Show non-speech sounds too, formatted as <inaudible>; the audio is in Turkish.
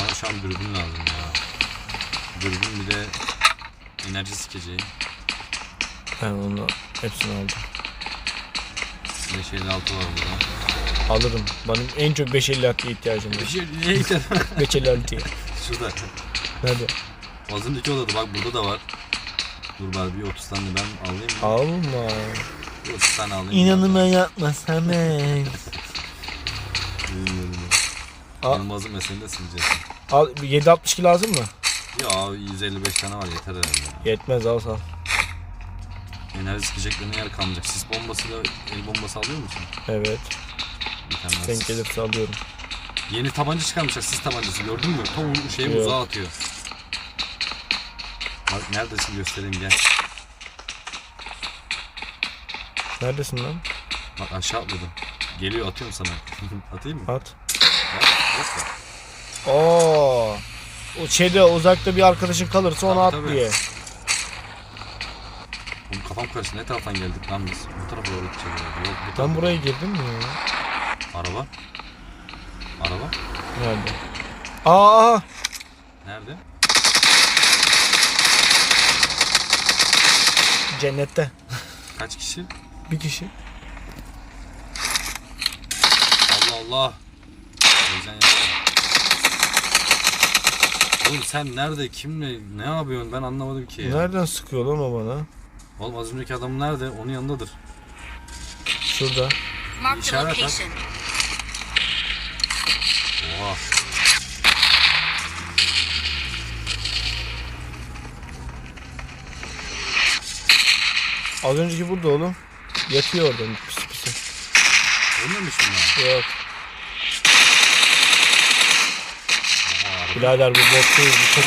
Bana şu an dürbün lazım ya. Dürbün bir de enerji sikeceği. Ben onu hepsini aldım. Bir de şeyli altı var burada. Alırım. Benim en çok 556'ya ihtiyacım var. şey neydi? 556'ya. Şurada. Nerede? Az önceki odada bak burada da var. Dur bari bir 30 tane ben alayım mı? Alma. Bir 30 tane alayım. İnanıma yapma Samet. Al. Yılmaz'ın meselini de sileceğiz. Al 762 lazım mı? Ya 155 tane var yeter herhalde. Yetmez al sal. Enerji sikeceklerine yer kalmayacak. Sis bombasıyla el bombası alıyor musun? Evet. Denk sis. gelirse alıyorum. Yeni tabanca çıkarmışlar sis tabancası gördün mü? Tam şeyi Yok. uzağa atıyor. Bak neredesin göstereyim gel. Neredesin lan? Bak aşağı atladım. Geliyor atıyorum sana. <laughs> Atayım mı? At. Oo. O şeyde uzakta bir arkadaşın kalırsa onu Tabii, at tabii. diye. Oğlum kafam karıştı. Ne taraftan geldik lan biz? Bu tarafa doğru gideceğiz. herhalde. Yok bu Ben buraya girdim mi ya? Araba. Araba. Nerede? Aa, Aa! Nerede? Cennette. Kaç kişi? Bir kişi. Allah Allah. Heyecan yaptım. Oğlum sen nerede? Kimle? Ne yapıyorsun? Ben anlamadım ki. ya. Nereden sıkıyor lan o bana? Oğlum az önceki adam nerede? Onun yanındadır. Şurada. İşaret at. location. Oha. Az önceki burada oğlum. Yatıyor orada pis pis. Ölmemiş bunlar. Yok. Oha. harbi. Birader bu değil. Bu çok